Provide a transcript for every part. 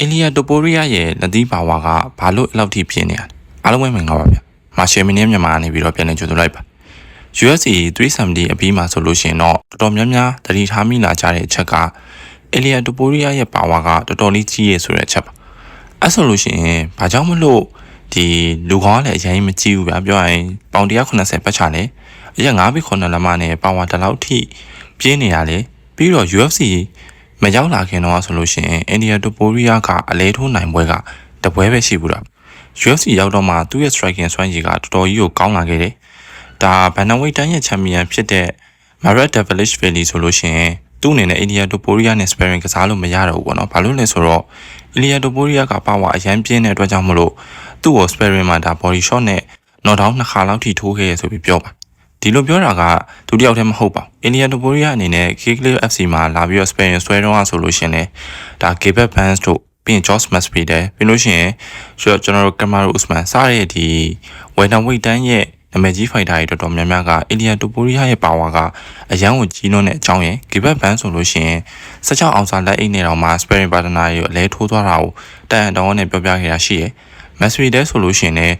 အီလီယာတိုပိုရီးယားရဲ့လက်သီးပါဝါကဘာလို့အဲ့လောက်ထိဖြစ်နေရလဲအားလုံးပဲမင်္ဂလာပါဗျမာရှယ်မင်းနဲ့မြန်မာနေပြီးတော့ပြန်လည်ကြိုဆိုလိုက်ပါ USC 370အပြီးမှာဆိုလို့ရှိရင်တော့တော်တော်များများတတိထားမိလာကြတဲ့အချက်ကအီလီယာတိုပိုရီးယားရဲ့ပါဝါကတော်တော်လေးကြီးရဲ့ဆိုတဲ့အချက်ပါအဲ့ဆိုလို့ရှိရင်ဘာကြောင့်မလို့ဒီလူကောင်းကလည်းအရင်မကြည့်ဘူးဗျပြောရရင်ပေါင်180ပတ်ချတယ်အရက်9ဘီခွန်နလမနဲ့ပါဝါတလောက်ထိပြင်းနေရလေပြီးတော့ UFC မရောက်လာခင်တော့ဆိုလို့ရှိရင်အိန္ဒိယတိုပိုရီးယားကအလဲထိုးနိုင်ပွဲကတပွဲပဲရှိဘူးတာ UFC ရောက်တော့မှသူ့ရဲ့ striking စွမ်းရည်ကတော်တော်ကြီးကိုကောင်းလာခဲ့တယ်ဒါဘန်နဝိတ်တန်းရဲ့ချန်ပီယံဖြစ်တဲ့ Marat Devilish Valley ဆိုလို့ရှိရင်သူ့အနေနဲ့အိန္ဒိယတိုပိုရီးယားနဲ့ sparring ကစားလို့မရတော့ဘူးပေါ့နော်ဘာလို့လဲဆိုတော့အိန္ဒိယတိုပိုရီးယားကပါဝါအရန်ပြင်းတဲ့အတွက်ကြောင့်မလို့သူ့ကို sparring မှာဒါ body shot နဲ့ knock down နှစ်ခါလောက်ထိထိုးခဲ့ရဆိုပြီးပြောပါ ဒီလိုပြောတာကသူတယောက်တည်းမဟုတ်ပါဘူးအိန္ဒိယတိုပိုရီးယားအနေနဲ့ K-Clip FC မှာလာပြီးတော့ sparring ဆွဲတော့ဆိုလို့ရှိရင်လည်းဒါ Gilbert Burns တို့ပြီးရင် Josh Maspi တဲ့ပြီးလို့ရှိရင်ကျွန်တော်တို့ Kamaru Usman စတဲ့ဒီ welter weight တန်းရဲ့နာမည်ကြီး fighter တွေတော်တော်များများကအိန္ဒိယတိုပိုရီးယားရဲ့ပါဝါကအရန်ကိုကြီးလွန်းတဲ့အကြောင်းရယ် Gilbert Burns ဆိုလို့ရှိရင်16အောင်စာလက်အိတ်နေတော့မှ sparring partner တွေအလဲထိုးသွားတာကိုတန်တောင်းနဲ့ပြောပြခဲ့တာရှိရယ် Maspi တဲ့ဆိုလို့ရှိရင်လည်း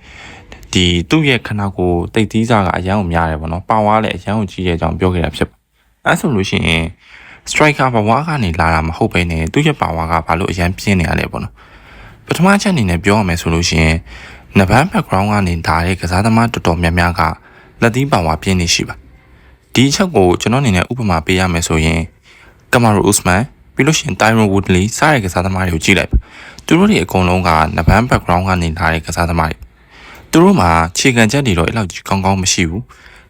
ဒီသူ့ရဲ့ခနာကိုတိတ်သီးစားကအရန်ကိုများတယ်ပေါ့နော်ပါဝါလည်းအရန်ကိုကြီးတဲ့အကြောင်းပြောခဲ့တာဖြစ်ပါအဲဆိုလို့ရှိရင် striker ဘဝကနေလာတာမဟုတ်ဘဲနဲ့သူ့ရဲ့ပါဝါကဘာလို့အရန်ပြင်းနေရလဲပေါ့နော်ပထမချက်အနေနဲ့ပြောရမယ်ဆိုလို့ရှိရင်နဗန်း background ကနေဒါတဲ့ကစားသမားတော်တော်များများကလက်သီးပါဝါပြင်းနေရှိပါဒီအချက်ကိုကျွန်တော်အနေနဲ့ဥပမာပေးရမယ်ဆိုရင်ကမာရူဥစမန်ပြီးလို့ရှိရင်တိုင်ရွန်ဝူဒလီစတဲ့ကစားသမားတွေကိုကြည့်လိုက်ပါသူတို့တွေအကုန်လုံးကနဗန်း background ကနေလာတဲ့ကစားသမားတွေ သူတို့မှာခြေခံချက်တွေတော့အဲ့လောက်ကြီးကောင်းကောင်းမရှိဘူး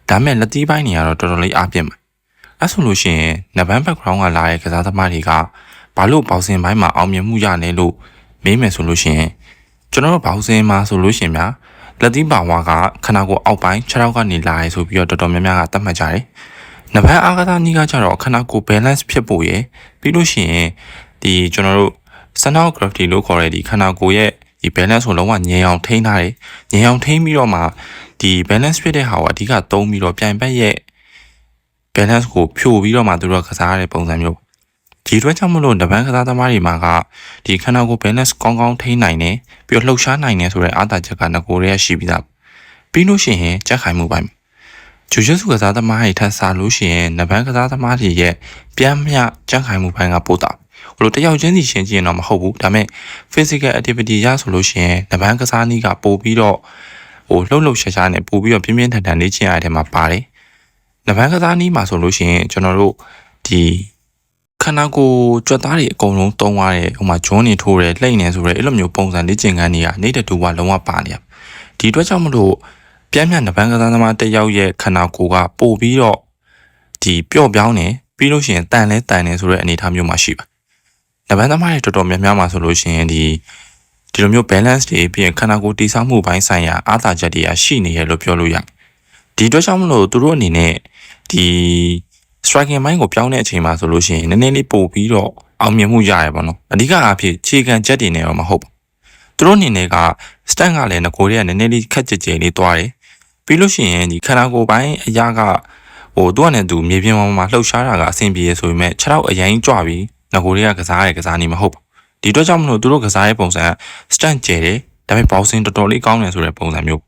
ဒါမဲ့လက်သီးပိုင်းတွေကတော့တော်တော်လေးအားပြင်းပါအဲ့ဆိုလို့ရှိရင်နဗန်း background ကလာတဲ့ကစားသမားတွေကဘာလို့ပေါစင်ပိုင်းမှာအောင်မြင်မှုရလဲလို့မေးမယ်ဆိုလို့ရှိရင်ကျွန်တော်တို့ပေါစင်မှာဆိုလို့ရှိရင်များလက်သီးပါဝါကခနာကိုအောက်ပိုင်းခြေထောက်ကနေလာရဲဆိုပြီးတော့တော်တော်များများကသတ်မှတ်ကြတယ်။နဗန်းအားကစားနည်းကကြတော့ခနာကို balance ဖြစ်ဖို့ရယ်ပြီးလို့ရှိရင်ဒီကျွန်တော်တို့ sonography လို့ခေါ်တဲ့ဒီခနာကိုရဲ့ ဒီ balance ကိုလုံးဝငြိမ်အောင်ထိန်းထားတယ်။ငြိမ်အောင်ထိန်းပြီးတော့မှဒီ balance ဖြစ်တဲ့ဟာကိုအဓိကသုံးပြီးတော့ပြိုင်ဘက်ရဲ့ balance ကိုဖြိုပြီးတော့မှသူတို့ကစားရတဲ့ပုံစံမျိုးဒီအတွက်ကြောင့်မလို့တပန်းကစားသမားတွေမှာကဒီခန္ဓာကိုယ် balance ကောင်းကောင်းထိန်းနိုင်တယ်ပြီးတော့လှုပ်ရှားနိုင်တယ်ဆိုတဲ့အားသာချက်ကငကိုရဲရှိပြီးသားပြီးလို့ရှိရင်ကြက်ခိုင်မှုပိုင်းဂျူဂျူစုကစားသမားတွေထပ်စားလို့ရှိရင်နဗန်းကစားသမားတွေရဲ့ပြန်မျှကြက်ခိုင်မှုပိုင်းကပိုတာ ဟိုလိုတယောက်ချင်းစီရှင်းကြည့်ရင်တော့မဟုတ်ဘူးဒါပေမဲ့ physical activity ရဆိုလို့ရှိရင်နဗန်းကစားနည်းကပိုပြီးတော့ဟိုလှုပ်လှုပ်ရှားရှားနဲ့ပိုပြီးတော့ပြင်းပြင်းထန်ထန်လေ့ကျင့်ရတဲ့မှာပါတယ်နဗန်းကစားနည်းမှာဆိုလို့ရှိရင်ကျွန်တော်တို့ဒီခန္ဓာကိုယ်ကြွက်သားတွေအကုန်လုံးတုံးသွားတယ်ဟိုမှာဂျွန်းနေထိုးတယ်လှိမ့်နေဆိုရဲအဲ့လိုမျိုးပုံစံလေ့ကျင့်ခန်းတွေကနေတဲ့တူကလုံးဝပါနေရဒီအတွက်ကြောင့်မလို့ပြန်ပြန်နဗန်းကစားသမားတစ်ယောက်ရဲ့ခန္ဓာကိုယ်ကပို့ပြီးတော့ဒီပျော့ပြောင်းနေပြီးလို့ရှိရင်တန်လဲတန်နေဆိုတဲ့အနေအထားမျိုးမှာရှိပါ နဗန်းသမားတွေတော်တော်များများမှာဆိုလို့ရှိရင်ဒီဒီလိုမျိုး balance တွေပြီးရင်ခန္ဓာကိုယ်တည်ဆောက်မှုပိုင်းဆိုင်ရာအားသာချက်တွေကရှိနေရလို့ပြောလို့ရတယ်ဒီအတွက်ကြောင့်မလို့သူတို့အနေနဲ့ဒီ striking ဘိုင်းကိုပြောင်းတဲ့အချိန်မှာဆိုလို့ရှိရင်နည်းနည်းလေးပို့ပြီးတော့အောင်မြင်မှုရရပါတော့အဓိကအားဖြင့်ခြေခံချက်တွေနဲ့တော့မဟုတ်ဘူးသူတို့အနေနဲ့က stand ကလည်းငကိုတွေကနည်းနည်းလေးခက်ကြကြလေးသွားတယ်ပြီးလို့ရှိရင်ဒီခန္ဓာကိုယ်ပိုင်းအရာကဟိုသူကနဲ့သူမြေပြင်ပေါ်မှာလှုပ်ရှားတာကအဆင်ပြေရဆိုပေမဲ့ခြေထောက်အရင်ကြွပြီး ငကိုတွေကကစားရကစားနေမဟုတ်ဘူးဒီတော့ကြောင့်မလို့သူတို့ကစားရဲ့ပုံစံ stand ကျဲတယ်ဒါပေမဲ့ boxing တော်တော်လေးကောင်းတယ်ဆိုတဲ့ပုံစံမျိုး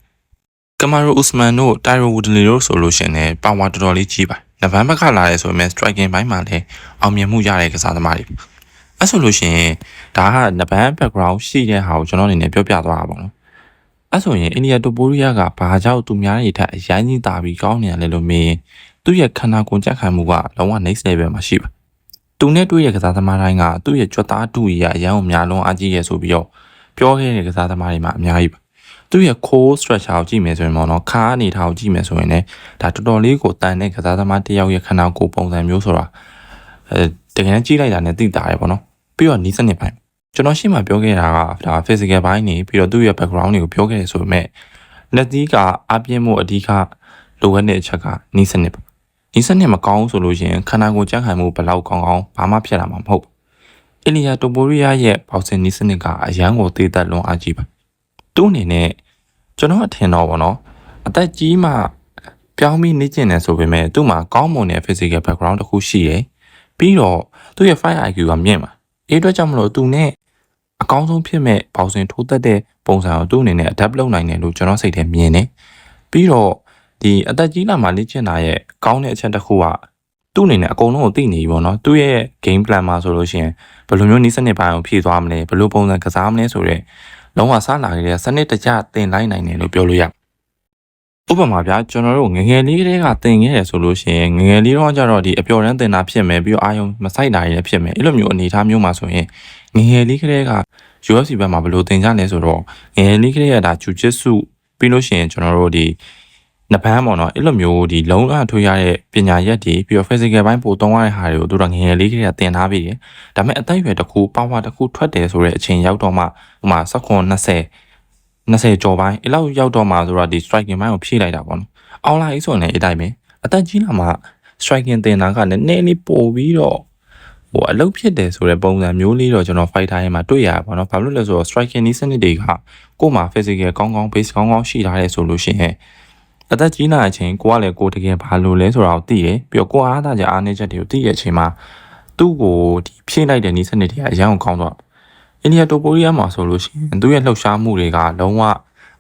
ကမာရိုဥစမန်တို့တိုင်ရိုဝူဒလီတို့ဆိုလို့ရှိရင်လည်းပါဝါတော်တော်လေးကြီးပါနဗန်ဘက်ကလာရဲဆိုပေမဲ့ striking ဘိုင်းမှာလည်းအောင်မြင်မှုရတဲ့ကစားသမားတွေအဲ့ဆိုလို့ရှိရင်ဒါကနဗန် background ရှိတဲ့ဟာကိုကျွန်တော်အနေနဲ့ပြောပြသွားတာပေါ့နော်အဲ့ဆိုရင်အိန္ဒိယတိုပိုရီးယားကဘာကြောင့်သူများတွေထက်အရင်ကြီးတာပြီးကောင်းနေရလဲလို့မေးရင်သူ့ရဲ့ခန္ဓာကိုယ်ကြက်ခံမှုကလုံးဝ next level မှာရှိပါ သူနဲ့တွေ့ရဲ့ကစားသမားတိုင်းကသူ့ရဲ့ကြွက်သားတူကြီးကအရန်ကိုများလုံးအားကြီးရဲဆိုပြီးတော့ပြောခဲ့တဲ့ကစားသမားတွေမှာအများကြီးပါသူ့ရဲ့ core structure ကိုကြည့်မယ်ဆိုရင်ပေါ့နော်ခါအနေထားကိုကြည့်မယ်ဆိုရင်လည်းဒါတော်တော်လေးကိုတန်တဲ့ကစားသမားတစ်ယောက်ရဲ့ခန္ဓာကိုယ်ပုံစံမျိုးဆိုတာအဲတကယ်ကြည့်လိုက်တာနဲ့သိတာရယ်ပေါ့နော်ပြီးတော့နီးစနစ်ပိုင်းကျွန်တော်ရှင်းမှပြောခဲ့တာကဒါ physical ဘိုင်းနေပြီးတော့သူ့ရဲ့ background တွေကိုပြောခဲ့ရဆိုပေမဲ့လက်သီးကအပြင်းမှုအဓိကလိုအပ်တဲ့အချက်ကနီးစနစ်ပါ နီးစနစ်မကောင်းဆိုလို့ရှိရင်ခန္ဓာကိုယ်ကြံ့ခိုင်မှုဘယ်လောက်ကောင်းကောင်းဘာမှဖြစ်လာမှာမဟုတ်ဘူးအီလီယာတိုပိုရီးယားရဲ့ပေါစင်နီးစနစ်ကအရန်ကိုသေးသက်လွန်အားကြီးပါသူ့အနေနဲ့ကျွန်တော်အထင်တော့ဗောနော်အသက်ကြီးမှပြောင်းပြီးနေကျင်တယ်ဆိုပေမဲ့သူ့မှာကောင်းမွန်တဲ့ physical background တစ်ခုရှိတယ်ပြီးတော့သူ့ရဲ့ fight IQ ကမြင့်ပါအဲအတွက်ကြောင့်မလို့သူနဲ့အကောင်းဆုံးဖြစ်မဲ့ပေါင်စင်ထိုးသက်တဲ့ပုံစံကိုသူ့အနေနဲ့ adapt လုပ်နိုင်တယ်လို့ကျွန်တော်စိတ်ထဲမြင်တယ်ပြီးတော့ ဒီအသက်ကြီးလာမှလေ့ကျင့်တာရဲ့ကောင်းတဲ့အချက်တစ်ခုကသူ့အနေနဲ့အကုန်လုံးကိုသိနေပြီပေါ့နော်သူ့ရဲ့ game plan မှာဆိုလို့ရှိရင်ဘယ်လိုမျိုးနည်းစနစ်ပိုင်းကိုဖြည့်သွားမလဲဘယ်လိုပုံစံကစားမလဲဆိုတော့လုံးဝစလာကြတဲ့စနစ်တကျတင်လိုက်နိုင်တယ်လို့ပြောလို့ရဥပမာဗျာကျွန်တော်တို့ငယ်ငယ်လေးကတည်းကတင်ခဲ့ရဆိုလို့ရှိရင်ငယ်ငယ်လေးတော့ကျတော့ဒီအပျော်တမ်းတင်တာဖြစ်မယ်ပြီးတော့အာယုံမဆိုင်တာတွေလည်းဖြစ်မယ်အဲ့လိုမျိုးအနေအထားမျိုးမှာဆိုရင်ငယ်ငယ်လေးကတည်းက UFC ဘက်မှာဘယ်လိုတင်ကြလဲဆိုတော့ငယ်ငယ်လေးကတည်းကဒါဂျူဂျစ်စုပြီးလို့ရှိရင်ကျွန်တော်တို့ဒီ နဖမ်းပေါ့နော်အဲ့လိုမျိုးဒီလုံးအထွေးရတဲ့ပညာရက်တွေပြီးတော့ physical ဘိုင်းပို့သုံးရတဲ့ဟာတွေကိုတို့တော့ငငယ်လေးကလေးကသင်ထားပြီးတယ်ဒါပေမဲ့အသက်အရွယ်တစ်ခု power တစ်ခုထွက်တယ်ဆိုတဲ့အချိန်ရောက်တော့မှဟိုမှာစက္ကွန်20 20ကျော်ပိုင်းအဲ့လောက်ရောက်တော့မှဆိုတော့ဒီ striking ဘိုင်းကိုဖြည့်လိုက်တာပေါ့နော်အော်လာအေးဆိုရင်လည်းအတိုင်းပဲအသက်ကြီးလာမှ striking သင်တာကလည်းနည်းနည်းပိုပြီးတော့ဟိုအလုပ်ဖြစ်တယ်ဆိုတဲ့ပုံစံမျိုးလေးတော့ကျွန်တော် fighter ရဲ့မှာတွေ့ရပါတော့။ဘာလို့လဲဆိုတော့ striking နည်းစနစ်တွေကကို့မှာ physical ကောင်းကောင်း base ကောင်းကောင်းရှိထားတယ်ဆိုလို့ရှိရင် အသက်ကြီးလာတဲ့အချိန်ကိုကလည်းကိုတကယ်ဘာလို့လဲဆိုတာကိုသိတယ်ပြီးတော့ကိုအားသားချက်အားနည်းချက်တွေကိုသိတဲ့အချိန်မှာသူ့ကိုဒီဖြည့်လိုက်တဲ့နီးစနစ်တွေကအရန်ကိုကောင်းတော့အိန္ဒိယတိုပိုရီးယားမှာဆိုလို့ရှိရင်သူ့ရဲ့လှုပ်ရှားမှုတွေကလုံးဝ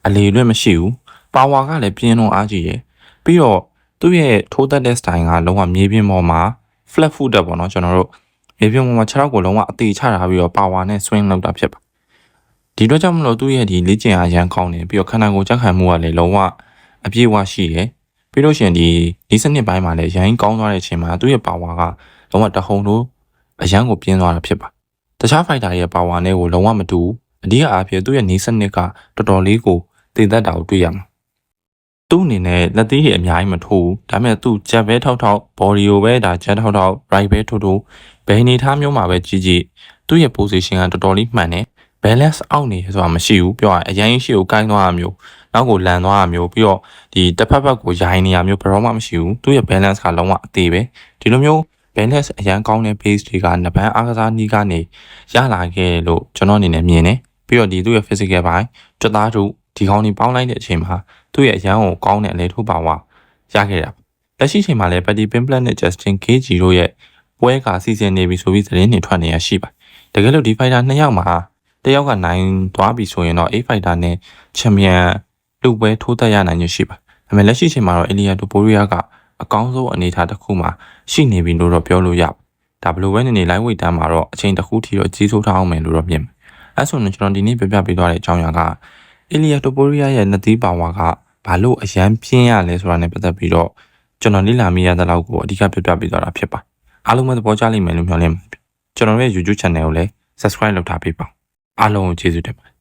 အလေလွတ်မရှိဘူးပါဝါကလည်းပြင်းလုံးအားကြီးတယ်ပြီးတော့သူ့ရဲ့ထိုးသက်တဲ့ style ကလုံးဝမြေပြင်ပေါ်မှာ flat foot တက်ပေါ့နော်ကျွန်တော်တို့မြေပြင်ပေါ်မှာခြေထောက်ကိုလုံးဝအသေးချထားပြီးတော့ပါဝါနဲ့ swing လုပ်တာဖြစ်ပါဒီတော့ကြောင့်မလို့သူ့ရဲ့ဒီလေ့ကျင့်အားရန်ကောင်းတယ်ပြီးတော့ခန္ဓာကိုယ်ကြက်ခံမှုကလည်းလုံးဝ အပြည့်အဝရှိတယ်ပြီးလို့ရှိရင်ဒီဒီစနစ်ပိုင်းမှာလည်းရိုင်းကောင်းသွားတဲ့အချိန်မှာသူ့ရဲ့ပါဝါကလုံးဝတဟုန်လို့အရန်ကိုပြင်းသွားတာဖြစ်ပါတခြား fighter ရဲ့ပါဝါနဲ့ကိုလုံးဝမတူအဓိကအားဖြင့်သူ့ရဲ့နေစနစ်ကတော်တော်လေးကိုတည်သက်တာကိုတွေ့ရမှာသူ့အနေနဲ့လက်သေးတွေအများကြီးမထိုးဘူးဒါပေမဲ့သူဂျက်ပဲထောက်ထောက် body ကိုပဲဒါဂျက်ထောက်ထောက် right ပဲထိုးထိုးဘယ်အနေထားမျိုးမှာပဲကြီးကြီးသူ့ရဲ့ position ကတော်တော်လေးမှန်တယ် balance အောက်နေဆိုတာမရှိဘူးပြောရရင်အရင်ရှိကိုကိုင်းသွားတာမျိုး နောက်ကိုလန်သွားတာမျိုးပြီးတော့ဒီတစ်ဖက်ဖက်ကိုရိုင်းနေရမျိုးဘယ်တော့မှမရှိဘူးသူ့ရဲ့ balance ကလုံးဝအသေးပဲဒီလိုမျိုး balance အရန်ကောင်းတဲ့ base တွေကနပန်းအားကစားနည်းကနေရလာခဲ့လို့ကျွန်တော်အနေနဲ့မြင်တယ်ပြီးတော့ဒီသူ့ရဲ့ physical ဘိုင်းကြွသားတို့ဒီကောင်းနေပေါင်းလိုက်တဲ့အချိန်မှာသူ့ရဲ့အရန်ကိုကောင်းတဲ့အလေထိုးပါဝါရခဲ့တာလက်ရှိချိန်မှာလည်း Patty Pimplet နဲ့ Justin Gage တို့ရဲ့ပွဲကစီစဉ်နေပြီဆိုပြီးသတင်းတွေထွက်နေရရှိပါတကယ်လို့ဒီ fighter နှစ်ယောက်မှာတယောက်ကနိုင်သွားပြီဆိုရင်တော့ A fighter နဲ့ champion လူပွဲထိုးသက်ရနိုင်ရရှိပါဒါပေမဲ့လက်ရှိချိန်မှာတော့ Elia Topuria ကအကောင်းဆုံးအနေအထားတစ်ခုမှာရှိနေပြီလို့တော့ပြောလို့ရပါဒါဘယ်လိုပဲနေနေ live weight တန်းမှာတော့အချိန်တစ်ခုထိတော့ကြီးစိုးထားအောင်မယ်လို့တော့မြင်ပါတယ်အဲဆိုရင်ကျွန်တော်ဒီနေ့ပြပြပေးသွားတဲ့အကြောင်းအရာက Elia Topuria ရဲ့နသီးပါဝါကဘာလို့အရန်ပြင်းရလဲဆိုတာနဲ့ပတ်သက်ပြီးတော့ကျွန်တော်လေ့လာမိရတဲ့လောက်ကိုအဓိကပြပြပေးသွားတာဖြစ်ပါအားလုံးပဲသဘောကျလိမ့်မယ်လို့မျှော်လင့်ပါတယ်ကျွန်တော်ရဲ့ YouTube channel ကိုလည်း subscribe လုပ်ထားပေးပါအားလုံးကိုကျေးဇူးတင်ပါတယ်